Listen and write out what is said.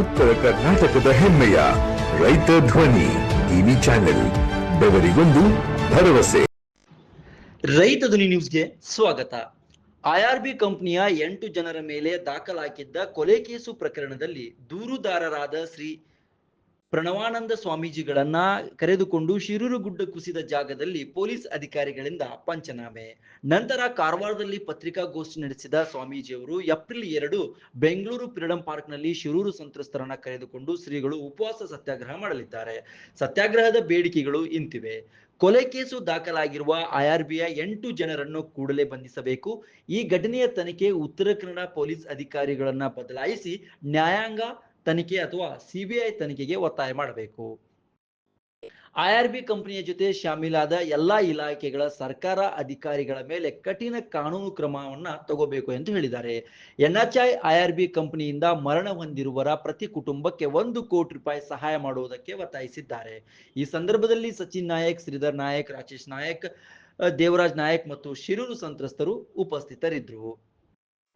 ಉತ್ತರ ಕರ್ನಾಟಕದ ಹೆಮ್ಮೆಯ ರೈತ ಧ್ವನಿ ಟಿವಿ ಚಾನೆಲ್, ಬೆವರಿಗೊಂದು ಭರವಸೆ. ರೈತ ಧ್ವನಿ ನ್ಯೂಸ್ಗೆ ಸ್ವಾಗತ. ಐಆರ್ಬಿ ಕಂಪನಿಯ ಎಂಟು ಜನರ ಮೇಲೆ ದಾಖಲಾಗಿದ್ದ ಕೊಲೆ ಕೇಸು ಪ್ರಕರಣದಲ್ಲಿ ದೂರುದಾರರಾದ ಶ್ರೀ ಪ್ರಣವಾನಂದ ಸ್ವಾಮೀಜಿಗಳನ್ನ ಕರೆದುಕೊಂಡು ಶಿರೂರು ಗುಡ್ಡ ಕುಸಿದ ಜಾಗದಲ್ಲಿ ಪೊಲೀಸ್ ಅಧಿಕಾರಿಗಳಿಂದ ಪಂಚನಾಮೆ. ನಂತರ ಕಾರವಾರದಲ್ಲಿ ಪತ್ರಿಕಾಗೋಷ್ಠಿ ನಡೆಸಿದ ಸ್ವಾಮೀಜಿಯವರು ಏಪ್ರಿಲ್ ಎರಡು ಬೆಂಗಳೂರು ಫ್ರೀಡಂ ಪಾರ್ಕ್ನಲ್ಲಿ ಶಿರೂರು ಸಂತ್ರಸ್ತರನ್ನ ಕರೆದುಕೊಂಡು ಶ್ರೀಗಳು ಉಪವಾಸ ಸತ್ಯಾಗ್ರಹ ಮಾಡಲಿದ್ದಾರೆ. ಸತ್ಯಾಗ್ರಹದ ಬೇಡಿಕೆಗಳು ಇಂತಿವೆ. ಕೊಲೆ ಕೇಸು ದಾಖಲಾಗಿರುವ ಐಆರ್ಬಿಯ ಎಂಟು ಜನರನ್ನು ಕೂಡಲೇ ಬಂಧಿಸಬೇಕು. ಈ ಘಟನೆಯ ತನಿಖೆ ಉತ್ತರ ಕನ್ನಡ ಪೊಲೀಸ್ ಅಧಿಕಾರಿಗಳನ್ನ ಬದಲಾಯಿಸಿ ನ್ಯಾಯಾಂಗ ತನಿಖೆ ಅಥವಾ ಸಿಬಿಐ ತನಿಖೆಗೆ ಒತ್ತಾಯ ಮಾಡಬೇಕು. ಐಆರ್ಬಿ ಕಂಪನಿಯ ಜೊತೆ ಶಾಮೀಲಾದ ಎಲ್ಲಾ ಇಲಾಖೆಗಳ ಸರ್ಕಾರ ಅಧಿಕಾರಿಗಳ ಮೇಲೆ ಕಠಿಣ ಕಾನೂನು ಕ್ರಮವನ್ನ ತಗೋಬೇಕು ಎಂದು ಹೇಳಿದ್ದಾರೆ. ಎನ್ಎಚ್ಐ ಐಆರ್ಬಿ ಕಂಪನಿಯಿಂದ ಮರಣ ಹೊಂದಿರುವರ ಪ್ರತಿ ಕುಟುಂಬಕ್ಕೆ ಒಂದು ಕೋಟಿ ರೂಪಾಯಿ ಸಹಾಯ ಮಾಡುವುದಕ್ಕೆ ಒತ್ತಾಯಿಸಿದ್ದಾರೆ. ಈ ಸಂದರ್ಭದಲ್ಲಿ ಸಚಿನ್ ನಾಯಕ್, ಶ್ರೀಧರ್ ನಾಯಕ್, ರಾಜೇಶ್ ನಾಯಕ್, ದೇವರಾಜ್ ನಾಯಕ್ ಮತ್ತು ಶಿರೂರು ಸಂತ್ರಸ್ತರು ಉಪಸ್ಥಿತರಿದ್ದರು.